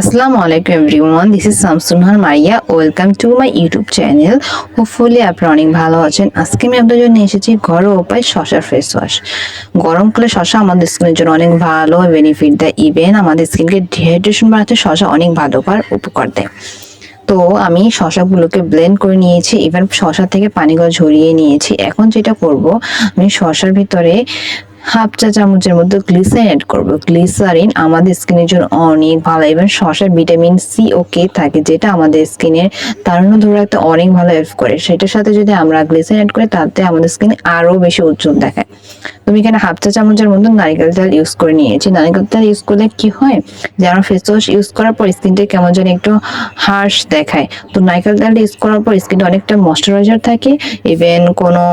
আসসালামু আলাইকুম everyone this is Shamsunnahar Maria welcome to my YouTube channel hopefully আপনারা অনেক ভালো আছেন। আজকে আমি আপনাদের জন্য এসেছি ঘরোয়া উপায় শশার ফেস ওয়াশ গরমকালে শশা আমাদের স্কিনের জন্য অনেক ভালো বেনিফিট দেয়। ইভেন আমাদের স্কিনকে ডিহাইড্রেশন বাড়াতে শশা অনেক ভালো উপকার উপকার দেয়। তো আমি শশাগুলোকে ব্লেন্ড করে নিয়েছি। এবার শশা থেকে পানিগুলো ঝরিয়ে নিয়েছি। এখন যেটা করব, আমি শশার ভিতরে হাফ চা চামচের মধ্যে গ্লিসারিন অ্যাড করব। গ্লিসারিন আমাদের স্কিনের জন্য অনেক ভালো এবং শশার ভিটামিন সি ও কে থাকে, যেটা আমাদের স্কিনের তারুণ্য ধরে রাখতে অনেক ভালো হেল্প করে। সেটার সাথে যদি আমরা গ্লিসারিন অ্যাড করি, তাতে আমাদের স্কিন আরও বেশি উজ্জ্বল দেখায়। তুমি এখানে হাফ চা চামচের মতো নারিকেল তেল ইউজ করে নিয়েছি। নারিকেল তেল ইউজ করলে কি হয়? যে আমার ফেস ওয়াশ ইউজ করার পর স্কিনটা কেমন যেন একটু হার্শ দেখায়। তো নারিকেল তেল ইউজ করার পর স্কিনটা অনেকটা ময়শ্চারাইজার থাকে ইভেন কোনো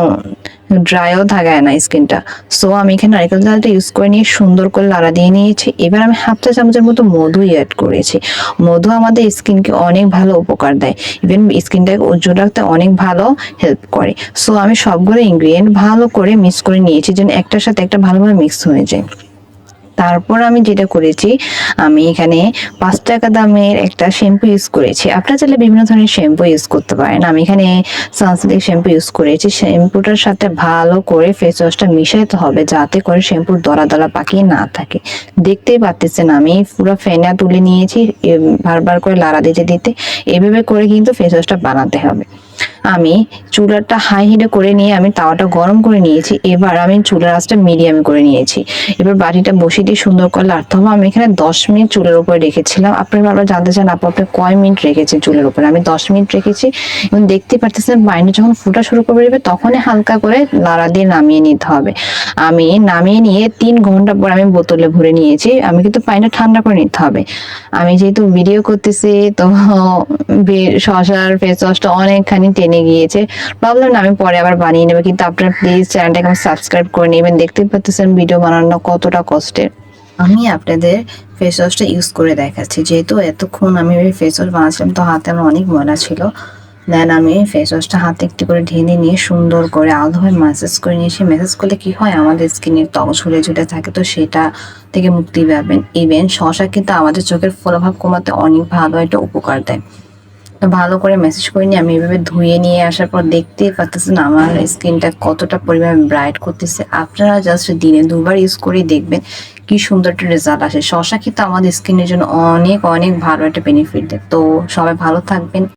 ড্রাইও থাকায় না স্কিনটা। সো আমি এখানে নারিকেল তেলটা ইউজ করে নিয়ে সুন্দর করে লাড়া দিয়ে নিয়েছি। এবার আমি হাফ চা চামচের মতো মধু অ্যাড করেছি। মধু আমাদের স্কিনকে অনেক ভালো উপকার দেয়। ইভেন স্কিনটাকে উজ্জ্বল রাখতে অনেক ভালো হেল্প করে। সো আমি সবগুলো ইনগ্রিডিয়েন্ট ভালো করে মিক্স করে নিয়েছি যেন একটার সাথে একটা ভালোভাবে মিক্স হয়ে যায়। তারপর আমি যেটা করেছি, আমি এখানে পাঁচ টাকা দামের একটা শ্যাম্পু ইউজ করেছি। আপনারা চাইলে বিভিন্ন ধরনের শ্যাম্পু ইউজ করতে পারেন। আমি এখানে সানসিল্ক শ্যাম্পু ইউজ করেছি। শ্যাম্পুটার সাথে ভালো করে ফেস ওয়াশটা মিশাইতে হবে যাতে করে শ্যাম্পুর দলা দলা পাকিয়ে না থাকে। দেখতেই পাচ্ছেন আমি পুরো ফেনা তুলে নিয়েছি বারবার করে লাড়া দিতে দিতে। এভাবে করে কিন্তু ফেস ওয়াশটা বানাতে হবে। আমি চুলাটা হাই হিটে করে নিয়ে আমি তাওয়াটা গরম করে নিয়েছি। এবার আমি চুলার আঁচটা মিডিয়ামে করে নিয়েছি। এবার বাটিটা বসিয়ে দিয়ে সুন্দর করে লাড়তে হবে। আমি এখানে দশ মিনিট চুলের উপরে রেখেছিলাম। আপনি বারবার জানতে চান, আপু, আপনি কয় মিনিট রেখেছেন চুলের উপরে? আমি দশ মিনিট রেখেছি। এবং দেখতে পারতেছেন পানিটা যখন ফুটা শুরু করে দেবে তখনই হালকা করে লাড়া দিয়ে নামিয়ে নিতে হবে। আমি নামিয়ে নিয়ে তিন ঘণ্টা পর আমি বোতলে ভরে নিয়েছি। আমি কিন্তু পানিটা ঠান্ডা করে নিতে হবে। আমি যেহেতু ভিডিও করতেছি, তো শশার ফেস ওয়াশটা অনেকখানি টেনে গিয়েছে ভাবলাম আমি পরে আবার বানিয়ে নেব, কিন্তু আপনারা প্লিজ চ্যানেলটাকে সাবস্ক্রাইব করে নেবেন। দেখতে পাচ্ছেন ভিডিও বানানো কতটা কষ্টের। আমি আপনাদের ফেস ওয়াশটা ইউজ করে দেখাচ্ছি। যেহেতু এতক্ষণ আমি ফেস ওয়াশ বানাচ্ছিলাম, তো হাতে আমার অনেক ময়লা ছিল। দেন আমি ফেস ওয়াশটা হাতে একটু করে ঢেলে নিয়ে সুন্দর করে আলাদাভাবে ম্যাসেজ করে নিয়ে নিয়েছি। ম্যাসেজ করলে কি হয়? আমাদের স্কিনের ত্বক ঝুলে ঝুলে থাকে, তো সেটা থেকে মুক্তি পাবেন। ইভেন শশা কিন্তু আমাদের চোখের ফলাভাব কমাতে অনেক ভালো একটা উপকার দেয়। ভালো করে মেসেজ করে আমি এভাবে ধুয়ে নিয়ে আসার পর দেখতেই পাচ্ছেন আমার স্কিনটা কতটা পরিমাণে ব্রাইট করতেছে। আপনারা জাস্ট দিনে দুবার ইউজ করে দেখবেন কি সুন্দর একটা রেজাল্ট আসে। শশা কিন্তু আমাদের স্কিনের জন্য অনেক অনেক ভালো একটা বেনিফিট দেয়। তো সবাই ভালো থাকবেন।